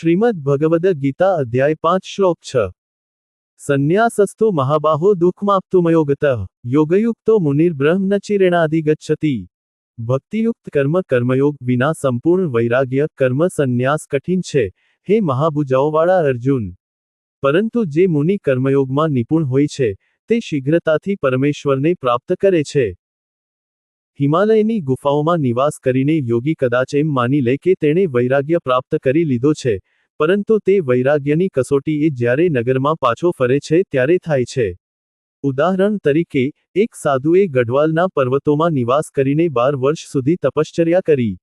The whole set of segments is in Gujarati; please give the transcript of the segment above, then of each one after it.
શ્રીમદ ભગવદ ગીતા અધ્યાય પાંચ શ્લોક છ. સંન્યાસસ્તો મહાબાહો દુઃખમાપ્તુમયોગત. યોગયુક્તો મુનિર્બ્રહ્મચિરેણાધિગચ્છતિ ભક્તિયુક્ત કર્મ કર્મયોગ વિના સંપૂર્ણ વૈરાગ્ય કર્મ સંન્યાસ કઠિન છે. હે મહાભુજાઓવાળા અર્જુન! પરંતુ જે મુનિ કર્મયોગમાં નિપુણ હોય છે, તે શીઘ્રતાથી પરમેશ્વરને પ્રાપ્ત કરે છે. હિમાલયની ગુફાઓમાં નિવાસ કરીને યોગી કદાચ એમ માની લે કે તેણે વૈરાગ્ય પ્રાપ્ત કરી લીધો છે પરંતુ તે વૈરાગ્યની કસોટી એ જ્યારે નગરમાં પાછો ફરે છે ત્યારે થાય છે. ઉદાહરણ તરીકે, એક સાધુએ ગઢવાલના પર્વતોમાં નિવાસ કરીને બાર વર્ષ સુધી તપશ્ચર્યા કરી.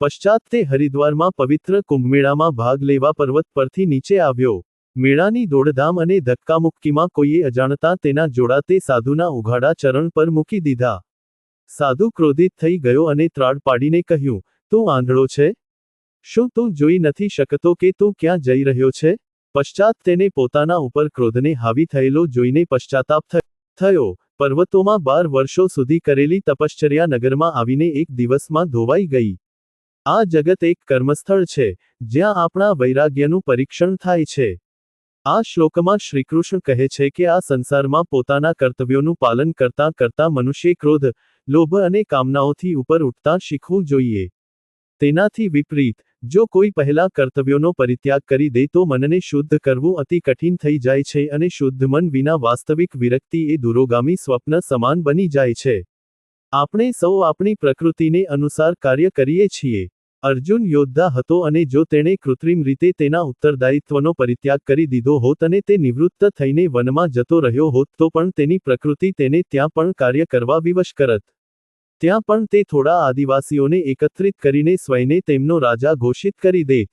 પશ્ચાત તે હરિદ્વારમાં પવિત્ર કુંભમેળામાં ભાગ લેવા પર્વત પરથી નીચે આવ્યો. મેળાની દોડધામ અને ધક્કામુક્કીમાં કોઈએ અજાણતા તેના જોડા તે સાધુના ઉઘાડા ચરણ પર મૂકી દીધા. સાધુ ક્રોધિત થઈ ગયો અને ત્રાડ પાડીને કહ્યું, તું આંધળો છે? શું તું જોઈ નથી શકતો કે તું ક્યાં જઈ રહ્યો છે? પશ્ચાત તેને પોતાના ઉપર ક્રોધને હાવી થયેલો જોઈને પશ્ચાતાપ થયો પર્વતોમાં બાર વર્ષો સુધી કરેલી તપશ્ચર્યા નગરમાં આવીને એક દિવસમાં ધોવાઈ ગઈ. આ જગત એક કર્મસ્થળ છે, જ્યાં આપણા વૈરાગ્યનું પરીક્ષણ થાય છે. આ શ્લોકમાં શ્રીકૃષ્ણ કહે છે કે આ સંસારમાં પોતાના કર્તવ્યોનું પાલન કરતા કરતા મનુષ્ય ક્રોધ, લોભ અને કામનાઓથી ઉપર ઉઠતા શીખવું જોઈએ. તેનાથી વિપરીત જો કોઈ પહેલા કર્તવ્યોનો પરિત્યાગ કરી દે તો મનને શુદ્ધ કરવું અતિ કઠિન થઈ જાય છે અને શુદ્ધ મન વિના વાસ્તવિક વિરક્તિ એ દુરોગામી સ્વપ્ન સમાન બની જાય છે. આપણે સૌ આપણી પ્રકૃતિને અનુસાર કાર્ય કરીએ છીએ. અર્જુન યોદ્ધા હતો અને જો તેણે કૃત્રિમ રીતે તેના ઉત્તરદાયિત્વનો પરિત્યાગ કરી દીધો હોત અને તે નિવૃત્ત થઈને વનમાં જતો રહ્યો હોત તો પણ તેની પ્રકૃતિ તેને ત્યાં પણ કાર્ય કરવા વિવશ કરત. ત્યાં પણ તે થોડા આદિવાસીઓને એકત્રિત કરીને સ્વયને તેમનો રાજા ઘોષિત કરી દેત.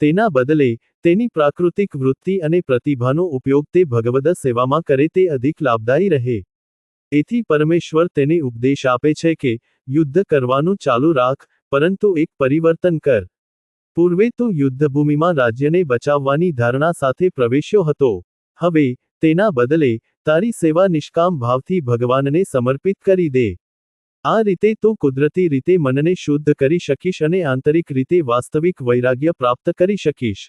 તેના બદલે, તેની પ્રાકૃતિક વૃત્તિ અને પ્રતિભાનો ઉપયોગ તે ભગવદ સેવામાં કરે તે અધિક લાભદાયી રહે. એથી પરમેશ્વર તેને ઉપદેશ આપે છે કે, યુદ્ધ કરવાનું ચાલુ રાખ, પરંતુ એક પરિવર્તન કર. પૂર્વે તો યુદ્ધભૂમિમાં રાજ્યને બચાવવાની ધારણા સાથે પ્રવેશ્યો હતો. હવે, તેના બદલે, તારી સેવા નિષ્કામ ભાવથી ભગવાનને સમર્પિત કરી દે. આ રીતે તું કુદરતી રીતે મનને શુદ્ધ કરી શકીશ અને આંતરિક રીતે વાસ્તવિક વૈરાગ્ય પ્રાપ્ત કરી શકીશ.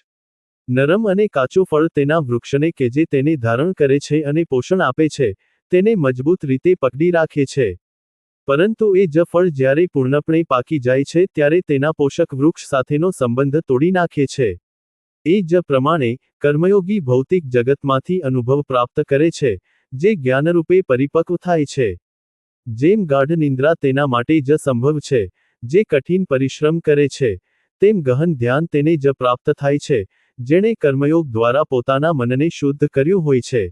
નરમ અને કાચું ફળ તેના વૃક્ષને કે જે તેને ધારણ કરે છે અને પોષણ આપે છે, તેને મજબૂત રીતે પકડી રાખે છે. પરંતુ એ જ ફળ જ્યારે પૂર્ણપણે પાકી જાય છે ત્યારે તેના પોષક વૃક્ષ સાથેનો સંબંધ તોડી નાખે છે. એ જ પ્રમાણે કર્મયોગી ભૌતિક જગતમાંથી અનુભવ પ્રાપ્ત કરે છે, જે જ્ઞાનરૂપે પરિપક્વ થાય છે. જેમ ગાઢ નિંદ્રા તેના માટે જ સંભવ છે, જે કઠિન પરિશ્રમ કરે છે, તેમ ગહન ધ્યાન તેને જ પ્રાપ્ત થાય છે, જેણે કર્મયોગ દ્વારા પોતાના મનને શુદ્ધ કર્યું હોય છે.